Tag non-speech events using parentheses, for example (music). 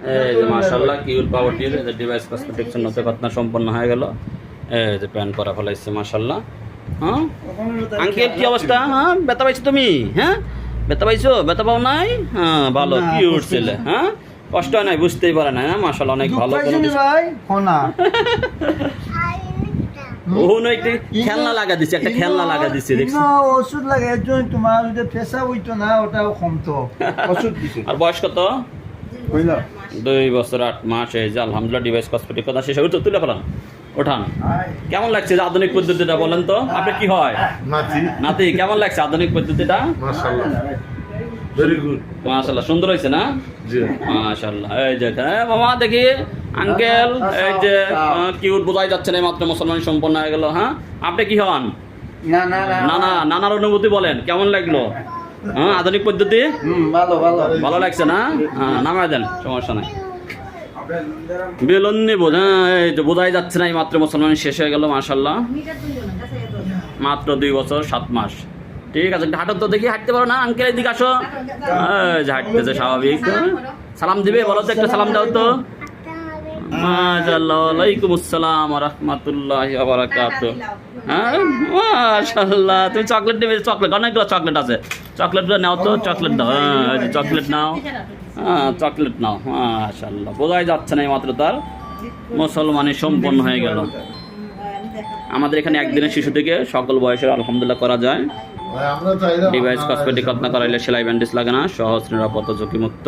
এই যে মাশাল্লাহ কিউট পাওয়ারটির এই যে ডিভাইস কসমেটিক্সের নতুন ঘটনা সম্পন্ন হয়ে গেল। এই যে প্যান্ট করা ফেলাইছে মাশাল্লাহ হ্যাঁ? আঙ্কেল কি অবস্থা? হ্যাঁ? ব্যথা পাইছো তুমি? হ্যাঁ? ব্যথা পাইছো? ব্যথা পাও নাই? হ্যাঁ ভালো। না, কষ্ট ছেলে হ্যাঁ? কষ্ট নাই বুঝতেই পারে না? অনেক ভালো (laughs) একটি খেলনা লাগা দিছে একটা খেলনা লাগা দিছে দেখছি। ওষুধ লাগে এর জন্য তোমার যদি পেশা হইতো না ওটাও কমতো। (laughs) ওষুধ দিছে। আর বয়স কত? বুঝলো? দুই বছর আট মাস এই যে আলহামদুলিল্লাহ ডিভাইস কসমেটিক কথা শেষ হয়ে তো তুলে ফেলান ওঠান। কেমন লাগছে যে আধুনিক পদ্ধতিটা বলেন তো? আপনি কি হয়? নাতি। নাতি কেমন লাগছে আধুনিক পদ্ধতিটা? মাশাআল্লাহ। ভেরি গুড মাশাল্লাহ সুন্দর হয়েছে না? জি। মাশাল্লাহ এই যে মামা দেখি আঙ্কেল এই যে কিউট বোঝাই যাচ্ছে না মাত্র মুসলমান সম্পন্ন হয়ে গেল হ্যাঁ? আপনি কি হন? না না না। নানা নানার অনুভূতি বলেন কেমন লাগল? হ্যাঁ আধুনিক পদ্ধতি? ভালো ভালো। ভালো লাগছে না? হ্যাঁ নামায় দেন সমস্যা নাই। বেলুন নিব হ্যাঁ এই তো বোঝাই যাচ্ছে না এই মাত্র মুসলমান শেষ হয়ে গেল মাশাল্লাহ মাত্র দুই বছর সাত মাস। ঠিক আছে হাঁটো তো দেখি হাঁটতে পারো না? আঙ্কেল দিকে আসো। হাঁটতেছে স্বাভাবিক। সালাম দিবে বলো তো একটা সালাম দাও তো। মাশাআল্লাহ ওয়ালাইকুম আসসালাম ওয়া রাহমাতুল্লাহি ওয়া বারাকাতুহু। হ্যাঁ? মাশাআল্লাহ তুমি চকলেট নেবে চকলেট অনেকগুলো চকলেট আছে। চকলেটগুলো নাও তো চকলেট দাও। হ্যাঁ চকলেট নাও। হ্যাঁ চকলেট নাও মাশাআল্লাহ। বোঝাই যাচ্ছে না মাত্র তার। মুসলমানি সম্পন্ন হয়ে গেল। আমাদের এখানে একদিনের শিশু থেকে সকল বয়সের আলহামদুলিল্লাহ করা যায়। ডিভাইস কসমেটিক রত্না করাইলে সেলাই ব্যান্ডেজ লাগে না। সহজ নিরাপদ ঝুঁকিমুক্ত।